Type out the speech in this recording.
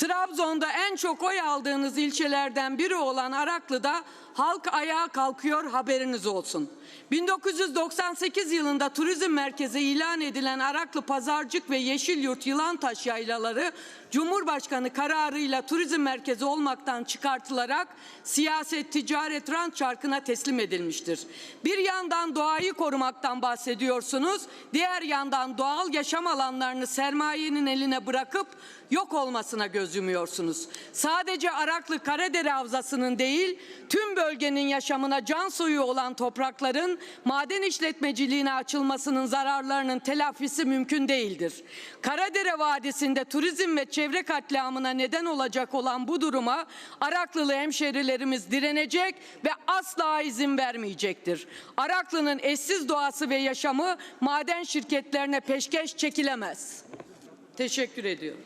Trabzon'da en çok oy aldığınız ilçelerden biri olan Araklı'da halk ayağa kalkıyor haberiniz olsun. 1998 yılında turizm merkezi ilan edilen Araklı Pazarcık ve Yeşilyurt Yılantaş yaylaları Cumhurbaşkanı kararıyla turizm merkezi olmaktan çıkartılarak siyaset, ticaret, rant çarkına teslim edilmiştir. Bir yandan doğayı korumaktan bahsediyorsunuz, diğer yandan doğal yaşam alanlarını sermayenin eline bırakıp yok olmasına göz yumuyorsunuz. Sadece Araklı Karadere Havzası'nın değil, tüm bölgenin yaşamına can suyu olan toprakların maden işletmeciliğine açılmasının zararlarının telafisi mümkün değildir. Karadere Vadisi'nde turizm ve çevre katliamına neden olacak olan bu duruma Araklılı hemşerilerimiz direnecek ve asla izin vermeyecektir. Araklı'nın eşsiz doğası ve yaşamı maden şirketlerine peşkeş çekilemez. Teşekkür ediyorum.